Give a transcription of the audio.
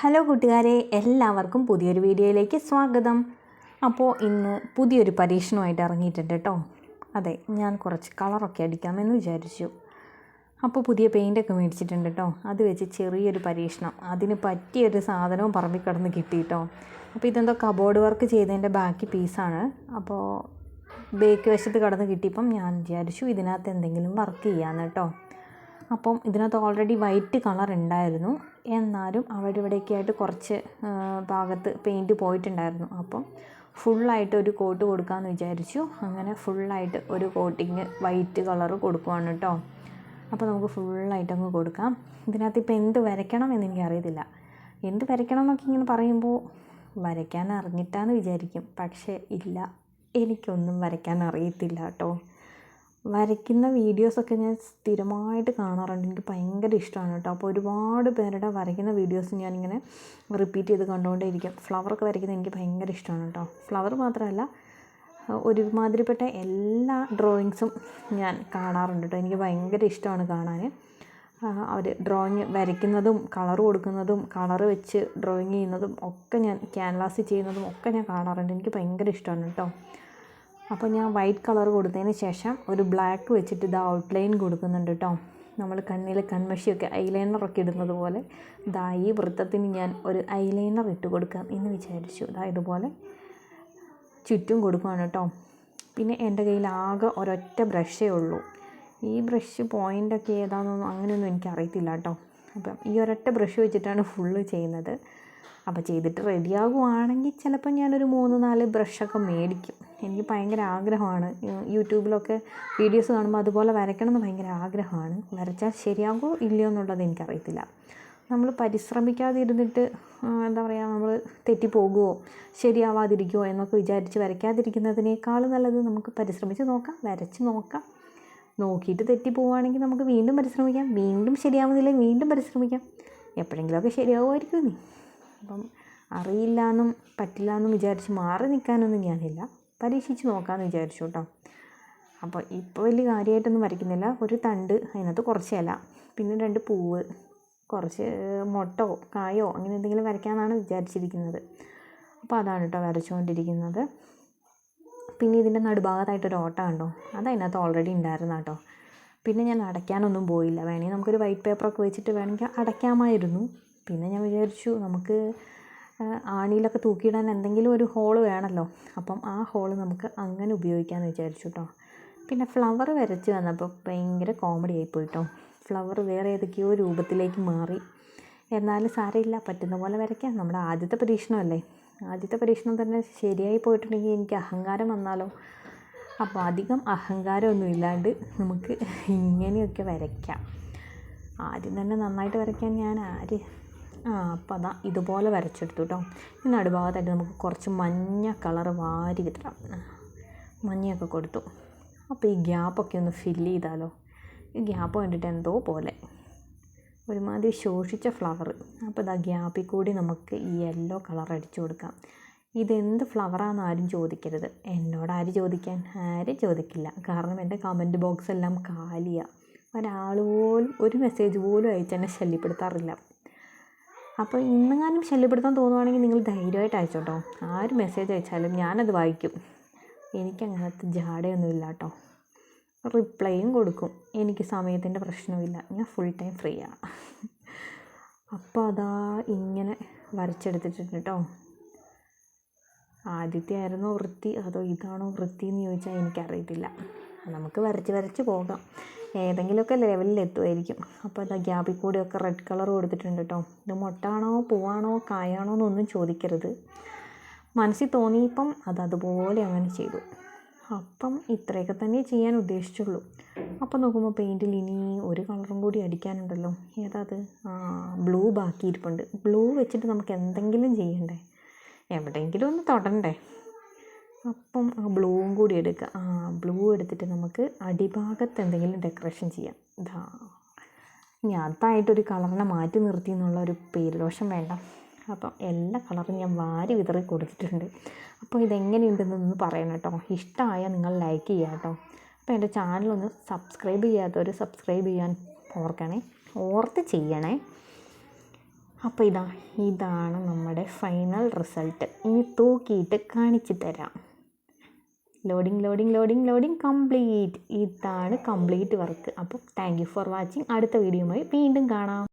Hello കൂട്ടുകാരെ എല്ലാവർക്കും പുതിയൊരു വീഡിയോയിലേക്ക് സ്വാഗതം. അപ്പോൾ ഇന്ന് പുതിയൊരു പരീക്ഷണമായിട്ട് ഇറങ്ങിയിട്ടുണ്ട് കേട്ടോ. അതെ ഞാൻ കുറച്ച് കളറൊക്കെ അടിക്കാമെന്ന് വിചാരിച്ചു. അപ്പോൾ പുതിയ പെയിന്റൊക്കെ മേടിച്ചിട്ടുണ്ട് കേട്ടോ. അത് വെച്ച് ചെറിയൊരു പരീക്ഷണം. അതിന് പറ്റിയൊരു സാധനവും പറമ്പിൽ കിടന്ന് കിട്ടി കേട്ടോ. അപ്പോൾ ഇതെന്തോ കബോർഡ് വർക്ക് ചെയ്തതിന്റെ ബാക്കി പീസാണ്. അപ്പോൾ ബേക്ക് വശത്ത് കടന്ന് കിട്ടിയപ്പം ഞാൻ വിചാരിച്ചു ഇതിനകത്ത് എന്തെങ്കിലും വർക്ക് ചെയ്യാമെന്ന് കേട്ടോ. അപ്പം ഇതിനകത്ത് ഓൾറെഡി വൈറ്റ് കളർ ഉണ്ടായിരുന്നു. എന്നാലും അവിടെ ഇവിടെയൊക്കെ ആയിട്ട് കുറച്ച് ഭാഗത്ത് പെയിന്റ് പോയിട്ടുണ്ടായിരുന്നു. അപ്പം ഫുള്ളായിട്ട് ഒരു കോട്ട് കൊടുക്കാമെന്ന് വിചാരിച്ചു. അങ്ങനെ ഫുള്ളായിട്ട് ഒരു കോട്ടിങ് വൈറ്റ് കളർ കൊടുക്കുവാണ് കേട്ടോ അപ്പോൾ നമുക്ക് ഫുള്ളായിട്ട് അങ്ങ് കൊടുക്കാം. ഇതിനകത്ത് ഇപ്പോൾ എന്ത് വരയ്ക്കണം എന്ന് എനിക്കറിയത്തില്ല. എന്ത് വരയ്ക്കണം എന്നൊക്കെ ഇങ്ങനെ പറയുമ്പോൾ വരയ്ക്കാൻ അറിഞ്ഞിട്ടാന്ന് വിചാരിക്കും. പക്ഷേ ഇല്ല എനിക്കൊന്നും വരയ്ക്കാൻ അറിയത്തില്ല കേട്ടോ വരയ്ക്കുന്ന വീഡിയോസൊക്കെ ഞാൻ സ്ഥിരമായിട്ട് കാണാറുണ്ട്. എനിക്ക് ഭയങ്കര ഇഷ്ടമാണ് കേട്ടോ. അപ്പോൾ ഒരുപാട് പേരുടെ വരയ്ക്കുന്ന വീഡിയോസ് ഞാനിങ്ങനെ റിപ്പീറ്റ് ചെയ്ത് കണ്ടുകൊണ്ടേയിരിക്കും. ഫ്ലവറൊക്കെ വരയ്ക്കുന്നത് എനിക്ക് ഭയങ്കര ഇഷ്ടമാണ് കേട്ടോ. ഫ്ലവർ മാത്രമല്ല ഒരുമാതിരിപ്പെട്ട എല്ലാ ഡ്രോയിങ്സും ഞാൻ കാണാറുണ്ട് കേട്ടോ. എനിക്ക് ഭയങ്കര ഇഷ്ടമാണ് കാണാൻ. അവർ ഡ്രോയിങ് വരയ്ക്കുന്നതും കളർ കൊടുക്കുന്നതും കളർ വെച്ച് ഡ്രോയിങ് ചെയ്യുന്നതും ഒക്കെ ഞാൻ ക്യാൻവാസ് ചെയ്യുന്നതും ഒക്കെ ഞാൻ കാണാറുണ്ട്. എനിക്ക് ഭയങ്കര ഇഷ്ടമാണ് കേട്ടോ. അപ്പോൾ ഞാൻ വൈറ്റ് കളർ കൊടുത്തതിന് ശേഷം ഒരു ബ്ലാക്ക് വെച്ചിട്ട് ഇത് ഔട്ട്ലൈൻ കൊടുക്കുന്നുണ്ട് കേട്ടോ നമ്മൾ കണ്ണിൽ കൺമഷിയൊക്കെ ഐലൈനറൊക്കെ ഇടുന്നത് പോലെ ദാ ഈ വൃത്തത്തിന് ഞാൻ ഒരു ഐലൈനർ ഇട്ട് കൊടുക്കാം എന്ന് വിചാരിച്ചു. ദാ ഇതുപോലെ ചുറ്റും കൊടുക്കുകയാണ് കേട്ടോ പിന്നെ എന്റെ കയ്യിൽ ആകെ ഒരൊറ്റ ബ്രഷേ ഉള്ളൂ. ഈ ബ്രഷ് പോയിന്റൊക്കെ ഏതാണെന്നൊന്നും അങ്ങനെയൊന്നും എനിക്ക് അറിയത്തില്ല കേട്ടോ അപ്പം ഈ ഒരൊറ്റ ബ്രഷ് വെച്ചിട്ടാണ് ഫുള്ള് ചെയ്യുന്നത്. അപ്പോൾ ചെയ്തിട്ട് റെഡിയാകുവാണെങ്കിൽ ചിലപ്പോൾ ഞാനൊരു മൂന്ന് നാല് ബ്രഷൊക്കെ മേടിക്കും. എനിക്ക് ഭയങ്കര ആഗ്രഹമാണ്. യൂട്യൂബിലൊക്കെ വീഡിയോസ് കാണുമ്പോൾ അതുപോലെ വരയ്ക്കണം എന്ന് ഭയങ്കര ആഗ്രഹമാണ്. വരച്ചാൽ ശരിയാകുമോ ഇല്ലയോ എന്നുള്ളത് എനിക്കറിയത്തില്ല. നമ്മൾ പരിശ്രമിക്കാതെ ഇരുന്നിട്ട് എന്താ പറയുക നമ്മൾ തെറ്റിപ്പോകുമോ ശരിയാവാതിരിക്കുമോ എന്നൊക്കെ വിചാരിച്ച് വരയ്ക്കാതിരിക്കുന്നതിനേക്കാൾ നല്ലത് നമുക്ക് പരിശ്രമിച്ച് നോക്കാം വരച്ച് നോക്കാം. നോക്കിയിട്ട് തെറ്റി പോവുകയാണെങ്കിൽ നമുക്ക് വീണ്ടും പരിശ്രമിക്കാം. വീണ്ടും ശരിയാവുന്നില്ലെങ്കിൽ വീണ്ടും പരിശ്രമിക്കാം. എപ്പോഴെങ്കിലുമൊക്കെ ശരിയാവുമായിരിക്കും നീ അപ്പം അറിയില്ല എന്നും പറ്റില്ല എന്നും വിചാരിച്ച് മാറി നിൽക്കാനൊന്നും ഞാനില്ല. പരീക്ഷിച്ച് നോക്കാമെന്ന് വിചാരിച്ചു കേട്ടോ. അപ്പോൾ ഇപ്പോൾ വലിയ കാര്യമായിട്ടൊന്നും വരയ്ക്കുന്നില്ല. ഒരു തണ്ട് അതിനകത്ത് കുറച്ച് ഇല പിന്നെ രണ്ട് പൂവ് കുറച്ച് മുട്ടോ കായോ അങ്ങനെ എന്തെങ്കിലും വരയ്ക്കാമെന്നാണ് വിചാരിച്ചിരിക്കുന്നത്. അപ്പോൾ അതാണ് കേട്ടോ വരച്ചുകൊണ്ടിരിക്കുന്നത്. പിന്നെ ഇതിന്റെ നടുഭാഗത്തായിട്ടൊരു ഓട്ട കണ്ടോ? അത് അതിനകത്ത് ഓൾറെഡി ഉണ്ടായിരുന്ന കേട്ടോ. പിന്നെ ഞാൻ അടയ്ക്കാനൊന്നും പോയില്ല. വേണമെങ്കിൽ നമുക്കൊരു വൈറ്റ് പേപ്പറൊക്കെ വെച്ചിട്ട് വേണമെങ്കിൽ അടയ്ക്കാമായിരുന്നു. പിന്നെ ഞാൻ വിചാരിച്ചു നമുക്ക് ആണിയിലൊക്കെ തൂക്കിയിടാൻ എന്തെങ്കിലും ഒരു ഹോൾ വേണമല്ലോ അപ്പം ആ ഹോൾ നമുക്ക് അങ്ങനെ ഉപയോഗിക്കാമെന്ന് വിചാരിച്ചു കേട്ടോ പിന്നെ ഫ്ലവർ വരച്ച് വന്നപ്പോൾ ഭയങ്കര കോമഡി ആയിപ്പോയി കേട്ടോ ഫ്ലവർ വേറെ ഏതൊക്കെയോ രൂപത്തിലേക്ക് മാറി. എന്നാലും സാരമില്ല പറ്റുന്ന പോലെ വരയ്ക്കാം. നമ്മുടെ ആദ്യത്തെ പരീക്ഷണമല്ലേ? ആദ്യത്തെ പരീക്ഷണം തന്നെ ശരിയായി പോയിട്ടുണ്ടെങ്കിൽ എനിക്ക് അഹങ്കാരം വന്നാലോ? അപ്പോൾ അധികം അഹങ്കാരമൊന്നും ഇല്ലാണ്ട് നമുക്ക് ഇങ്ങനെയൊക്കെ വരയ്ക്കാം. ആദ്യം തന്നെ നന്നായിട്ട് വരയ്ക്കാൻ ഞാൻ ആര് ആ അപ്പോൾ അതാ ഇതുപോലെ വരച്ചെടുത്തു കേട്ടോ ഈ നടുഭാഗത്തായിട്ട് നമുക്ക് കുറച്ച് മഞ്ഞ കളർ വാരി കിട്ടണം. മഞ്ഞയൊക്കെ കൊടുത്തു. അപ്പോൾ ഈ ഗ്യാപ്പൊക്കെ ഒന്ന് ഫില്ല് ചെയ്താലോ? ഈ ഗ്യാപ്പ് കണ്ടിട്ട് എന്തോ പോലെ. ഒരുമാതിരി ശോഷിച്ച ഫ്ലവർ അപ്പോൾ ഇതാ ഗ്യാപ്പിൽ കൂടി നമുക്ക് ഈ യെല്ലോ കളർ അടിച്ചു കൊടുക്കാം. ഇതെന്ത് ഫ്ലവറാണെന്ന് ആരും ചോദിക്കരുത്. എന്നോട് ആര് ചോദിക്കാൻ? ആരും ചോദിക്കില്ല. കാരണം എന്റെ കമന്റ് ബോക്സ് എല്ലാം കാലിയാണ് ഒരാൾ പോലും ഒരു മെസ്സേജ് പോലും അയച്ച് എന്നെ ശല്യപ്പെടുത്താറില്ല. അപ്പോൾ ഇന്നെങ്ങാനും ശല്യപ്പെടുത്താൻ തോന്നുവാണെങ്കിൽ നിങ്ങൾ ധൈര്യമായിട്ട് അയച്ചോട്ടോ. ആര് മെസ്സേജ് അയച്ചാലും ഞാനത് വായിക്കും. എനിക്കങ്ങനത്തെ ജാടയൊന്നുമില്ല കേട്ടോ റിപ്ലൈയും കൊടുക്കും. എനിക്ക് സമയത്തിന്റെ പ്രശ്നമില്ല ഞാൻ ഫുൾ ടൈം ഫ്രീയാണ് അപ്പോൾ അതാ ഇങ്ങനെ വരച്ചെടുത്തിട്ടുണ്ട് കേട്ടോ ആദ്യത്തെ ആയിരുന്നോ വൃത്തി? അതോ ഇതാണോ വൃത്തി എന്ന് ചോദിച്ചാൽ എനിക്കറിയത്തില്ല. നമുക്ക് വരച്ച് വരച്ച് പോകാം. ഏതെങ്കിലുമൊക്കെ ലെവലിൽ എത്തുമായിരിക്കും അപ്പോൾ അതാ ഗ്യാപ്പിൽ കൂടിയൊക്കെ റെഡ് കളർ കൊടുത്തിട്ടുണ്ട് കേട്ടോ. ഇത് മുട്ടാണോ പൂവാണോ കായാണോ എന്നൊന്നും ചോദിക്കരുത്. മനസ്സിൽ തോന്നിയപ്പം അത് അതുപോലെ അങ്ങനെ ചെയ്തു. അപ്പം ഇത്രയൊക്കെ തന്നെ ചെയ്യാൻ ഉദ്ദേശിച്ചുള്ളൂ. അപ്പം നോക്കുമ്പോൾ പെയിന്റിൽ ഇനി ഒരു കളറും കൂടി അടിക്കാനുണ്ടല്ലോ. ഏതാ അത്? ആ ബ്ലൂ ബാക്കി ഇരിപ്പുണ്ട് ബ്ലൂ വെച്ചിട്ട് നമുക്ക് എന്തെങ്കിലും ചെയ്യണ്ടേ? എവിടെയെങ്കിലും ഒന്ന് തൊടണ്ടേ? അപ്പം ആ ബ്ലൂവും കൂടി എടുക്കുക ആ ബ്ലൂ എടുത്തിട്ട് നമുക്ക് അടിഭാഗത്ത് എന്തെങ്കിലും ഡെക്കറേഷൻ ചെയ്യാം. ഇതാ ഇനി അതായിട്ടൊരു കളറിനെ മാറ്റി നിർത്തി എന്നുള്ള ഒരു പേരുദോഷം വേണ്ട. അപ്പം എല്ലാ കളറും ഞാൻ വാരി വിതറി കൊടുത്തിട്ടുണ്ട്. അപ്പോൾ ഇതെങ്ങനെയുണ്ടെന്നൊന്ന് പറയണം കേട്ടോ. ഇഷ്ടമായാൽ നിങ്ങൾ ലൈക്ക് ചെയ്യുക കേട്ടോ. അപ്പോൾ എന്റെ ചാനലൊന്ന് സബ്സ്ക്രൈബ് ചെയ്യാത്തവർ സബ്സ്ക്രൈബ് ചെയ്യാൻ ഓർക്കണേ. ഓർത്ത് ചെയ്യണേ. അപ്പോൾ ഇതാ ഇതാണ് നമ്മുടെ ഫൈനൽ റിസൾട്ട് ഇനി തൂക്കിയിട്ട് കാണിച്ചു തരാം. Loading loading loading loading complete ഇതാണ് കംപ്ലീറ്റ് വർക്ക് അപ്പോൾ താങ്ക് യു ഫോർ വാച്ചിങ് അടുത്ത വീഡിയോയുമായി വീണ്ടും കാണാം.